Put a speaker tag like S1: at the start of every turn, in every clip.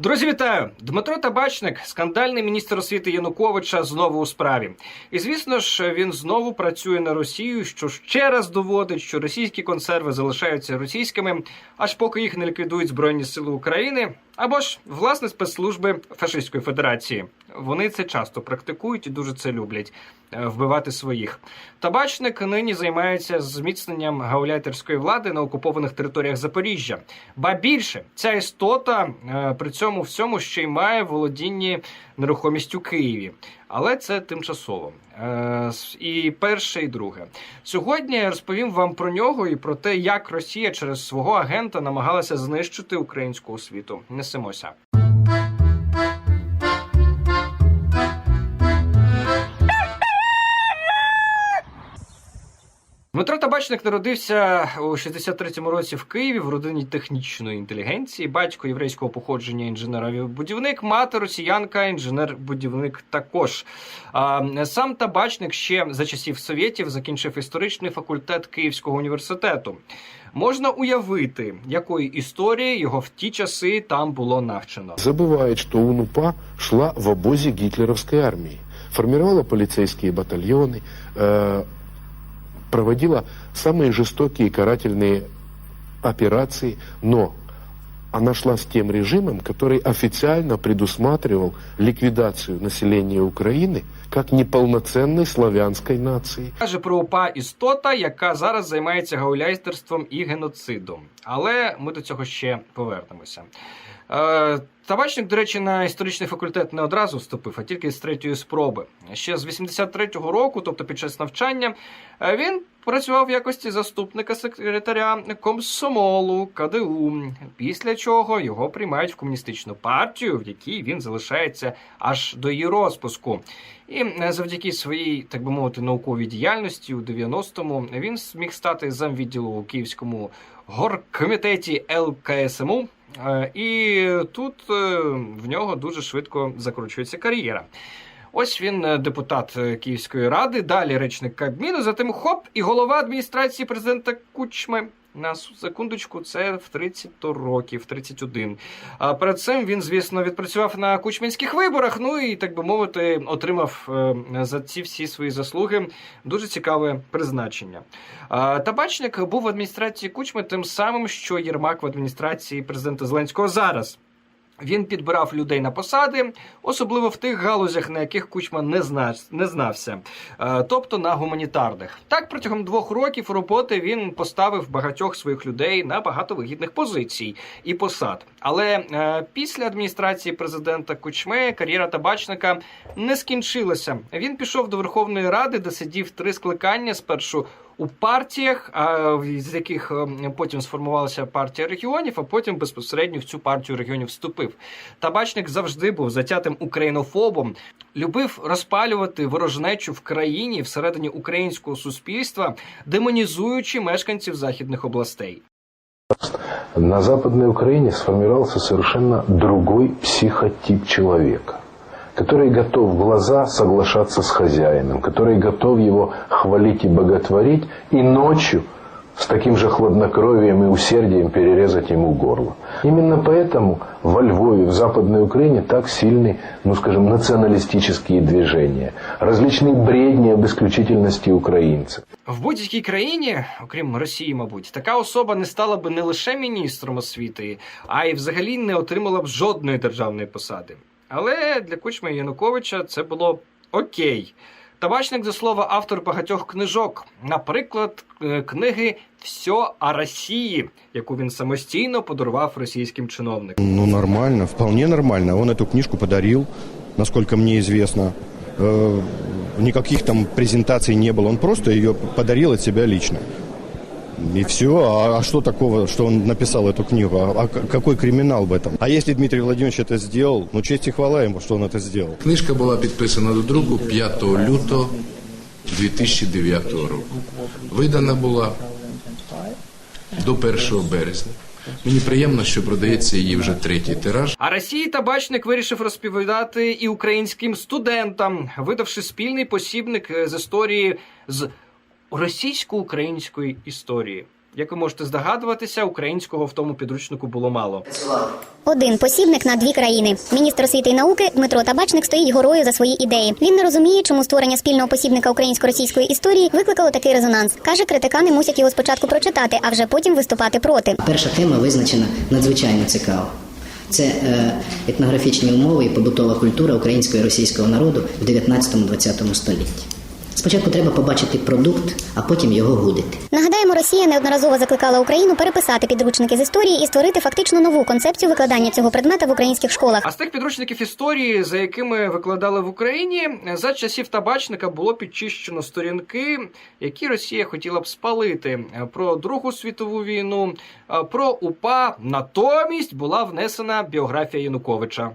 S1: Друзі, вітаю! Дмитро Табачник, скандальний міністр освіти Януковича, знову у справі. І звісно ж, він знову працює на Росію, що ще раз доводить, що російські консерви залишаються російськими, аж поки їх не ліквідують Збройні Сили України або ж власне спецслужби Фашистської Федерації. Вони це часто практикують і дуже це люблять е, вбивати своїх. Табачник нині займається зміцненням гауляйтерської влади на окупованих територіях Запоріжжя. Ба більше ця істота е, при цьому всьому ще й має володінні нерухомістю у Києві. Але це тимчасово. Е, І перше, і друге. Сьогодні я розповім вам про нього і про те, як Росія через свого агента намагалася знищити українську освіту. Несемося. Табачник народився у 63-му році в Києві в родині технічної інтелігенції. Батько єврейського походження інженер-будівник, мати росіянка, інженер-будівник також. А, сам табачник ще за часів совєтів закінчив історичний факультет Київського університету. Можна уявити, якої історії його в ті часи там було навчено.
S2: забывает, что УНУПА шла в обозе гитлеровской армии, формировала полицейские батальоны, э, проводила самые жестокие и карательные операции, но она шла с тем режимом, который официально предусматривал ликвидацию населения Украины как неполноценной славянской нации.
S1: Каже про УПА істота, яка зараз займається гауляйстерством і геноцидом. Але ми до цього ще повернемося. Е, Табачник, до речі, на історичний факультет не одразу вступив, а тільки з третьої спроби. Ще з 83-го року, тобто під час навчання, е, він працював в якості заступника секретаря комсомолу КДУ. Після чого його приймають в комуністичну партію, в якій він залишається аж до її розпуску. І е, завдяки своїй, так би мовити, науковій діяльності у 90-му він зміг стати замвідділу у Київському горкомітеті ЛКСМУ. Е, І тут е, в нього дуже швидко закручується кар'єра. Ось він депутат Київської ради, далі речник Кабміну, затим хоп, і голова адміністрації президента Кучми. На секундочку, це в 30 років, 31. А перед цим він, звісно, відпрацював на кучмінських виборах. Ну і так би мовити, отримав е, за ці всі свої заслуги дуже цікаве призначення. Табачник був в адміністрації Кучми тим самим, що Єрмак в адміністрації президента Зеленського зараз. Він підбирав людей на посади, особливо в тих галузях, на яких Кучма не, зна... не знався, Е, тобто на гуманітарних. Так, протягом двох років роботи він поставив багатьох своїх людей на багато вигідних позицій і посад. Але е, після адміністрації президента Кучми кар'єра табачника не скінчилася. Він пішов до Верховної Ради, де сидів три скликання спершу у партіях, з яких е, потім сформувалася партія регіонів, а потім безпосередньо в цю партію регіонів вступив. Табачник завжди був затятим українофобом, любив розпалювати ворожнечу в країні всередині українського суспільства, демонізуючи мешканців західних областей.
S2: На Западной Украине сформировался совершенно другой психотип человека, который готов в глаза соглашаться с хозяином, который готов его хвалить и боготворить, и ночью с таким же хладнокровием и усердием перерезать ему горло. Именно поэтому во Львове, в Западной Украине так сильны, ну скажем, националистические движения, различные бредни об исключительности украинцев.
S1: В будь-якій країні, окрім Росії, мабуть, така особа не стала би не лише міністром освіти, а й взагалі не отримала б жодної державної посади. Але для Кучма і Януковича це було окей. Табачник, до слова, автор багатьох книжок, наприклад, е, книги «Все о Росії, яку він самостійно подарував російським чиновникам.
S3: Ну, нормально, вполне нормально. Он эту книжку подарил, насколько мне известно. Э, Никаких там презентаций не было. Он просто ее подарил от себя лично. И все. А, а что такого, что он написал эту книгу? А, а к- какой криминал в этом? А если Дмитрий Владимирович это сделал, ну честь и хвала ему, что он это сделал.
S4: Книжка була підписана до друку 5 лютого 2009 року. Видана була до 1 березня. Мені приємно, що продається її вже третій тираж.
S1: А Росії табачник вирішив розповідати і українським студентам, видавши спільний посібник е, з історії з російсько-української історії. Як ви можете здогадуватися, українського в тому підручнику було мало.
S5: Один посібник на дві країни. Міністр освіти і науки Дмитро Табачник стоїть горою за свої ідеї. Він не розуміє, чому створення спільного посібника українсько-російської історії викликало такий резонанс. каже, критикани мусять його спочатку прочитати, а вже потім виступати проти.
S6: Перша тема визначена надзвичайно цікаво. Це е, етнографічні умови і побутова культура українського і російського народу в 19-20 столітті. Спочатку треба побачити продукт, а потім його гудити.
S5: Нагадаємо, Росія неодноразово закликала Україну переписати підручники з історії і створити фактично нову концепцію викладання цього предмета в українських школах.
S1: А з тих підручників історії, за якими викладали в Україні, за часів табачника було підчищено сторінки, які Росія хотіла б спалити про Другу світову війну, про УПА. Натомість була внесена біографія Януковича.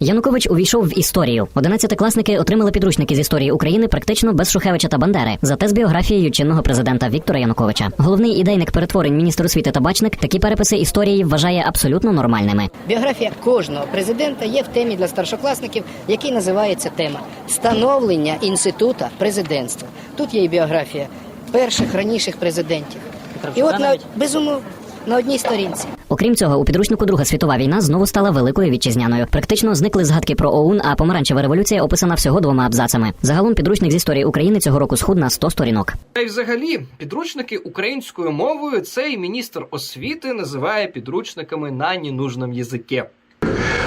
S7: Янукович увійшов в історію. Одинадцятикласники отримали підручники з історії України практично без Шухевича та Бандери, зате з біографією чинного президента Віктора Януковича. Головний ідейник перетворень міністр освіти Табачник такі переписи історії вважає абсолютно нормальними.
S6: Біографія кожного президента є в темі для старшокласників, який називається тема становлення інститута президентства. Тут є і біографія перших раніших президентів. І от на безумовно на одній сторінці.
S7: Окрім цього, у підручнику Друга світова війна знову стала великою вітчизняною. Практично зникли згадки про ОУН, а помаранчева революція описана всього двома абзацами. Загалом підручник з історії України цього року схуд на 100 сторінок.
S1: Та й взагалі підручники українською мовою цей міністр освіти називає підручниками на ненужному язикі.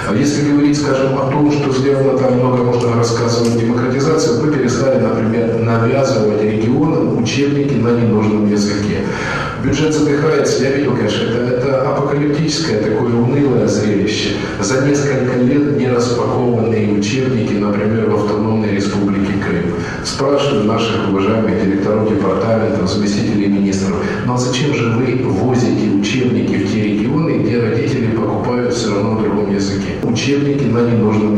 S2: А если говорить, скажем, о том, что сделано там много можно рассказывать демократизацию, мы перестали, например, навязывать регионам учебники на ненужном языке. Бюджет задыхается, я видел, конечно, это, это апокалиптическое такое унылое зрелище. За несколько лет не распакованные учебники, например, в автономной республике Крым. Спрашиваю наших уважаемых директоров департаментов, заместителей министров, ну а зачем же вы возите учебники в те регионы, где родители покупают все равно в другом языке? Учебники на ненужном.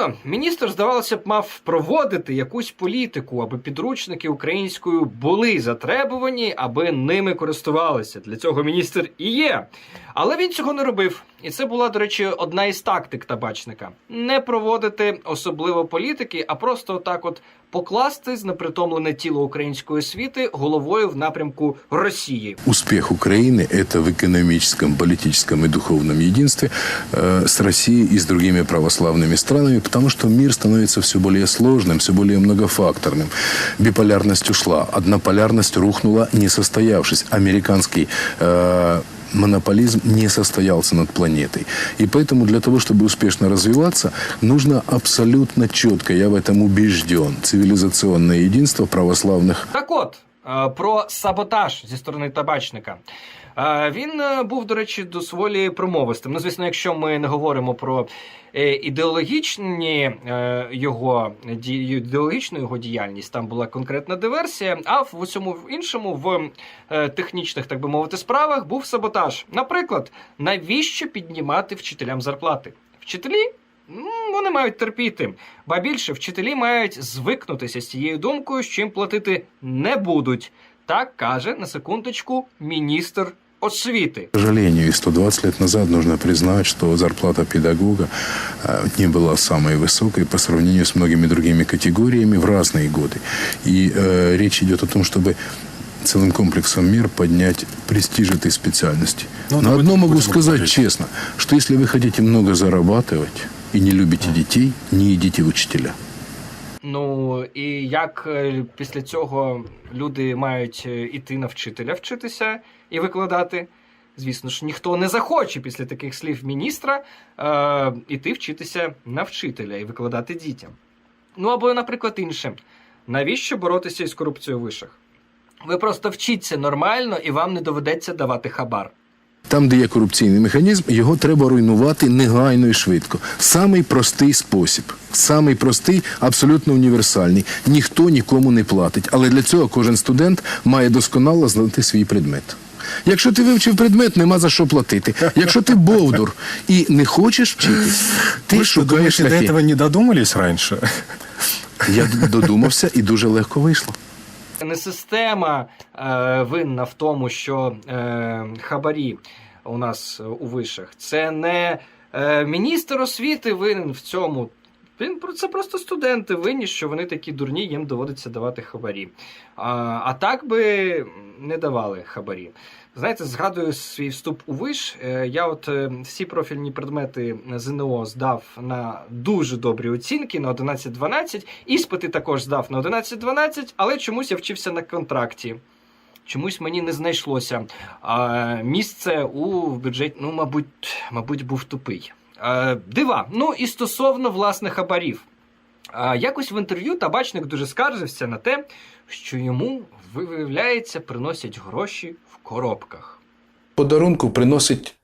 S1: Ну, міністр, здавалося б, мав проводити якусь політику, аби підручники українською були затребувані, аби ними користувалися. Для цього міністр і є. Але він цього не робив. І це була, до речі, одна із тактик табачника: не проводити особливо політики, а просто так, от покласти знепритомлене тіло української освіти головою в напрямку Росії.
S4: Успех Украины – это в экономическом, политическом и духовном единстве э, с Россией и с другими православными странами, потому что мир становится все более сложным, все более многофакторным. Биполярность ушла, однополярность рухнула, не состоявшись. Американский э, монополизм не состоялся над планетой. И поэтому для того, чтобы успешно развиваться, нужно абсолютно четко, я в этом убежден, цивилизационное единство православных
S1: Так от, е, про саботаж зі сторони табачника. Він е, був, до речі, доволі промовистим. Ну, звісно, якщо ми не говоримо про е, ідеологічні е, його ідеологічну його діяльність, там була конкретна диверсія. А в усьому іншому, в технічних, так би мовити, справах був саботаж. Наприклад, навіщо піднімати вчителям зарплати? Вчителі Вони мають терпіти, ба більше вчителі мають звикнутися з цією думкою, що їм платити не будуть. Так каже на секундочку міністр освіти.
S4: К сожалению, и 120 лет назад нужно признать, что зарплата педагога э, не была самой высокой по сравнению с многими другими категориями в разные годы. И э, речь идет о том, чтобы целым комплексом мер поднять престиж этой специальности.
S8: Ну,
S4: Но
S8: давайте
S4: одно могу
S8: будем
S4: сказать
S8: говорить.
S4: честно, что если вы хотите много зарабатывать и не любите детей, не идите в учителя.
S1: Ну і як е, після цього люди мають е, іти на вчителя вчитися і викладати? Звісно ж, ніхто не захоче після таких слів міністра е, іти вчитися на вчителя і викладати дітям. Ну або, наприклад, інше. Навіщо боротися із корупцією вишах? Ви просто вчіться нормально і вам не доведеться давати хабар.
S4: Там, де є корупційний механізм, його треба руйнувати негайно і швидко. Самий простий спосіб. Самий простий, абсолютно універсальний. Ніхто нікому не платить. Але для цього кожен студент має досконало знати свій предмет. Якщо ти вивчив предмет, нема за що платити. Якщо ти бовдур і не хочеш вчитись, ти
S8: что,
S4: шукаєш
S8: думаете, до этого не додумались раньше?
S4: Я додумався і дуже легко вийшло.
S1: Не система е, винна в тому, що е, хабарі у нас е, у вишах. Це не е, міністр освіти винен в цьому. Він про- це просто студенти винні, що вони такі дурні, їм доводиться давати хабарі. А, а так би не давали хабарі. Знаєте, згадую свій вступ у виш. Е, Я от е, всі профільні предмети ЗНО здав на дуже добрі оцінки на 11-12. Іспити також здав на 11-12, але чомусь я вчився на контракті. Чомусь мені не знайшлося а, місце у бюджеті. Ну, мабуть, мабуть, був тупий. А, дива. Ну і стосовно власне хабарів. Якось в інтерв'ю табачник дуже скаржився на те, що йому, виявляється, приносять гроші в коробках.
S4: Подарунку приносить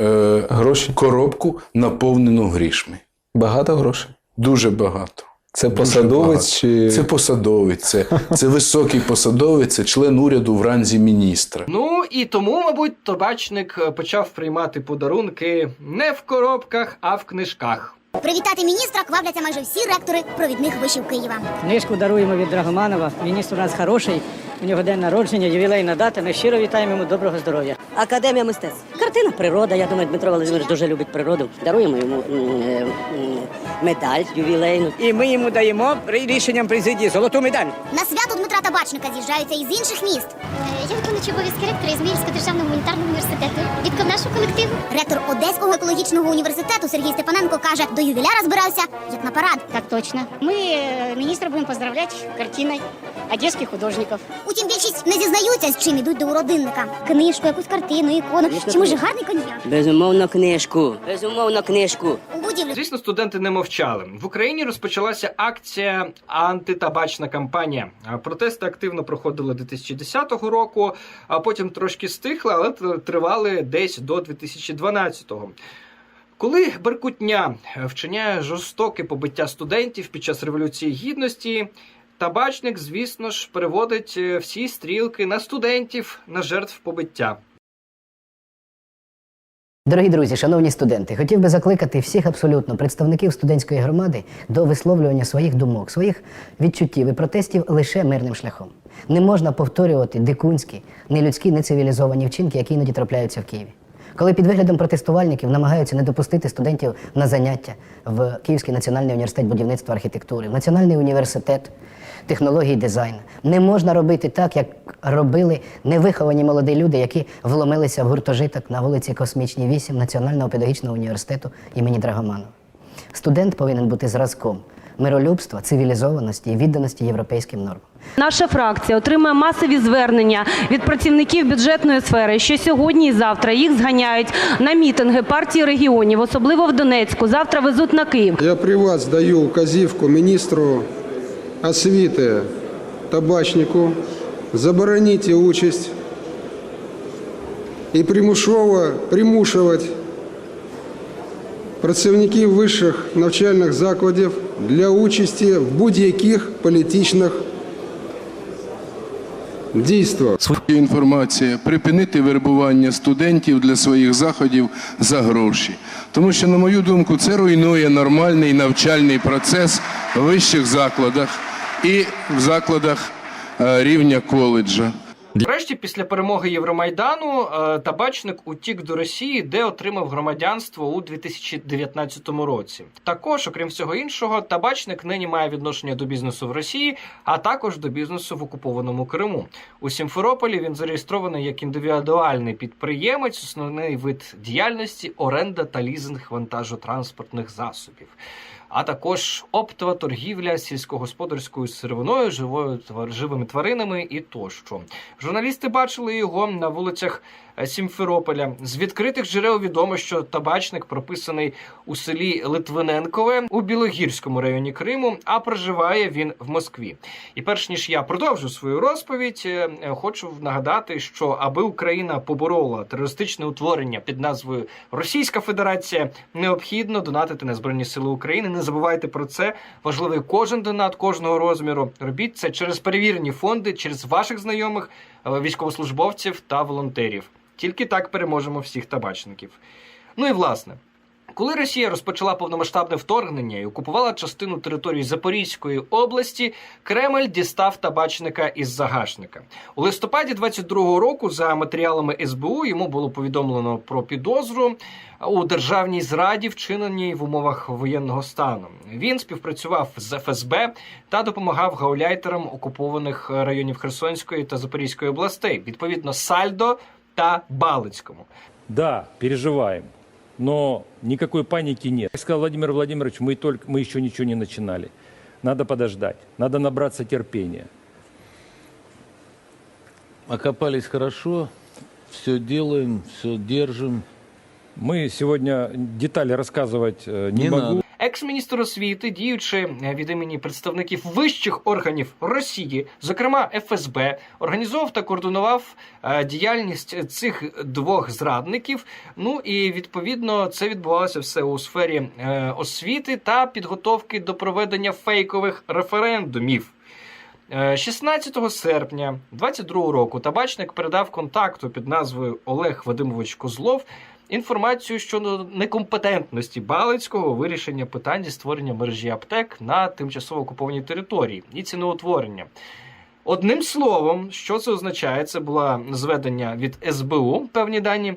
S4: е, гроші коробку, наповнену грішми.
S8: Багато грошей.
S4: Дуже багато.
S8: Це посадовець
S4: багато.
S8: чи
S4: Це посадовець, це, це високий посадовець, це член уряду в ранзі міністра.
S1: Ну і тому, мабуть, табачник е, почав приймати подарунки не в коробках, а в книжках.
S5: Привітати міністра квапляться майже всі ректори провідних вишів Києва.
S9: Книжку даруємо від Драгоманова. Міністр у нас хороший. У нього день народження, ювілейна дата. Ми щиро вітаємо йому доброго здоров'я.
S10: Академія мистецтв. Картина природа. Я думаю, Дмитро Володимирович дуже любить природу. Даруємо йому е, медаль ювілейну.
S9: І ми йому даємо рішенням президії золоту медаль.
S5: На свято Дмитра Табачника з'їжджаються із інших міст.
S11: Я виконуючи обов'язки ректора Ізмаїльського державного гуманітарного університету. Від нашого колективу.
S5: Ректор Одеського екологічного університету Сергій Степаненко каже, до ювіляра збирався як на парад.
S11: Так точно. Мы э, министра будем поздравлять картиной одесских художников.
S5: Утім, більшість не зізнаються, з чим ідуть до уродинника. Книжку, якусь картину, ікону, чи може гарний коньяк.
S10: Безумовно, книжку. Безумовно, книжку.
S5: У
S1: Звісно, студенти не мовчали. В Україні розпочалася акція антитабачна кампанія. Протести активно проходили 2010 року, а потім трошки стихли, але тривали десь до 2012-го. Коли Беркутня вчиняє жорстоке побиття студентів під час революції гідності, табачник, звісно ж, переводить е, всі стрілки на студентів, на жертв побиття.
S6: Дорогі друзі, шановні студенти, хотів би закликати всіх абсолютно представників студентської громади до висловлювання своїх думок, своїх відчуттів і протестів лише мирним шляхом. Не можна повторювати дикунські, нелюдські, нецивілізовані вчинки, які іноді трапляються в Києві. Коли під виглядом протестувальників намагаються не допустити студентів на заняття в Київський національний університет будівництва архітектури, в Національний університет технології дизайну. Не можна робити так, як робили невиховані молоді люди, які вломилися в гуртожиток на вулиці Космічній 8 Національного педагогічного університету імені Драгоманова. Студент повинен бути зразком миролюбства, цивілізованості і відданості європейським нормам.
S12: Наша фракція отримує масові звернення від працівників бюджетної сфери, що сьогодні і завтра їх зганяють на мітинги партії регіонів, особливо в Донецьку. Завтра везуть на Київ.
S13: Я при вас даю вказівку міністру освіти табачнику заборонити участь і примусово примушувати працівників вищих навчальних закладів для участі в будь-яких політичних дійствах.
S4: Інформація припинити вербування студентів для своїх заходів за гроші. Тому що, на мою думку, це руйнує нормальний навчальний процес в вищих закладах і в закладах е, рівня коледжа.
S1: Врешті, після перемоги Євромайдану, е, табачник утік до Росії, де отримав громадянство у 2019 році. Також, окрім всього іншого, табачник нині має відношення до бізнесу в Росії, а також до бізнесу в окупованому Криму. У Сімферополі він зареєстрований як індивідуальний підприємець, основний вид діяльності оренда та лізинг вантажотранспортних засобів. А також оптова торгівля сільськогосподарською сировиною, живою тварживими тваринами і тощо. Журналісти бачили його на вулицях Сімферополя. З відкритих джерел відомо, що табачник прописаний у селі Литвиненкове у Білогірському районі Криму, а проживає він в Москві. І перш ніж я продовжу свою розповідь, е, е, хочу нагадати, що аби Україна поборола терористичне утворення під назвою Російська Федерація, необхідно донатити на Збройні Сили України. Не забувайте про це. Важливий кожен донат кожного розміру. Робіть це через перевірені фонди, через ваших знайомих, е, військовослужбовців та волонтерів. Тільки так переможемо всіх табачників. Ну і власне. Коли Росія розпочала повномасштабне вторгнення і окупувала частину території Запорізької області, Кремль дістав табачника із загашника. У листопаді 22-го року, за матеріалами СБУ, йому було повідомлено про підозру у державній зраді, вчиненій в умовах воєнного стану. Він співпрацював з ФСБ та допомагав гауляйтерам окупованих районів Херсонської та Запорізької областей, відповідно Сальдо та Балицькому.
S8: Да, переживаем, но никакой паники нет. Как сказал Владимир Владимирович, мы, только, мы еще ничего не начинали. Надо подождать, надо набраться терпения.
S14: Окопались хорошо, все делаем, все держим.
S8: Мы сегодня детали рассказывать э, не,
S14: Не
S8: могу.
S14: надо.
S1: Екс-міністр освіти, діючи е, від імені представників вищих органів Росії, зокрема ФСБ, організовував та координував е, діяльність цих двох зрадників. Ну і відповідно це відбувалося все у сфері е, освіти та підготовки до проведення фейкових референдумів. Е, 16 серпня 22 року табачник передав контакту під назвою Олег Вадимович Козлов інформацію щодо некомпетентності Балицького вирішення питань зі створення мережі аптек на тимчасово окупованій території і ціноутворення. Одним словом, що це означає? Це було зведення від СБУ певні дані.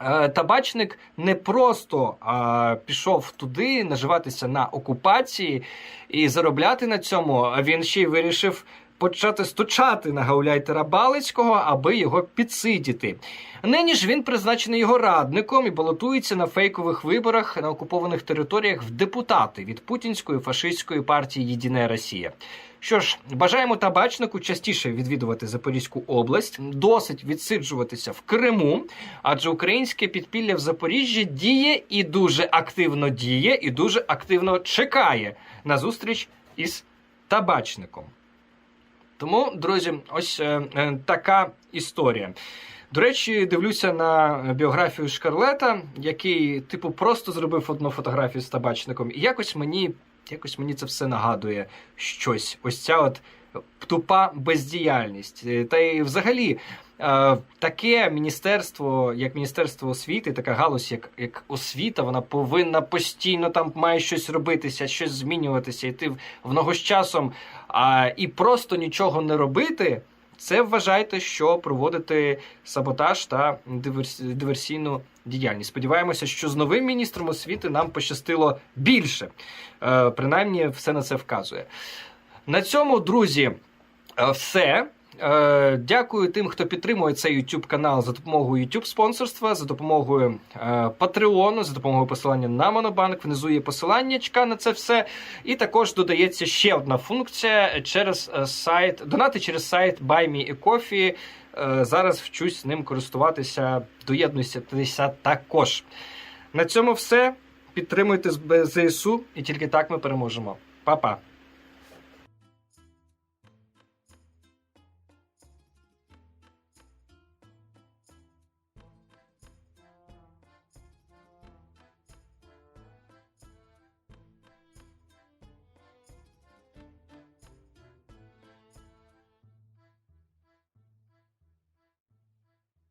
S1: Е, Табачник не просто а, пішов туди наживатися на окупації і заробляти на цьому. а Він ще й вирішив почати стучати на гауляйтера Балицького, аби його підсидіти. Нині ж він призначений його радником і балотується на фейкових виборах на окупованих територіях в депутати від путінської фашистської партії Єдина Росія. Що ж, бажаємо табачнику частіше відвідувати Запорізьку область, досить відсиджуватися в Криму, адже українське підпілля в Запоріжжі діє і дуже активно діє, і дуже активно чекає на зустріч із табачником. Тому, друзі, ось е, е, така історія. До речі, дивлюся на біографію Шкарлета, який, типу, просто зробив одну фотографію з табачником, і якось мені, якось мені це все нагадує щось. Ось ця от тупа бездіяльність. Е, Та й взагалі. Е, Таке міністерство, як міністерство освіти, така галузь, як, як освіта, вона повинна постійно там має щось робитися, щось змінюватися, йти в, ногу з часом. А, і просто нічого не робити, це вважайте, що проводити саботаж та диверсійну діяльність. Сподіваємося, що з новим міністром освіти нам пощастило більше. Е, принаймні, все на це вказує. На цьому, друзі, е, все. Е, Дякую тим, хто підтримує цей YouTube канал за допомогою YouTube спонсорства, за допомогою е, Patreon, за допомогою посилання на Монобанк. Внизу є посилання на це все. І також додається ще одна функція через е, сайт, донати через сайт Buy Me a Coffee. Е, Зараз вчусь ним користуватися, доєднуйтеся також. На цьому все. Підтримуйте ЗСУ, і тільки так ми переможемо. Па-па!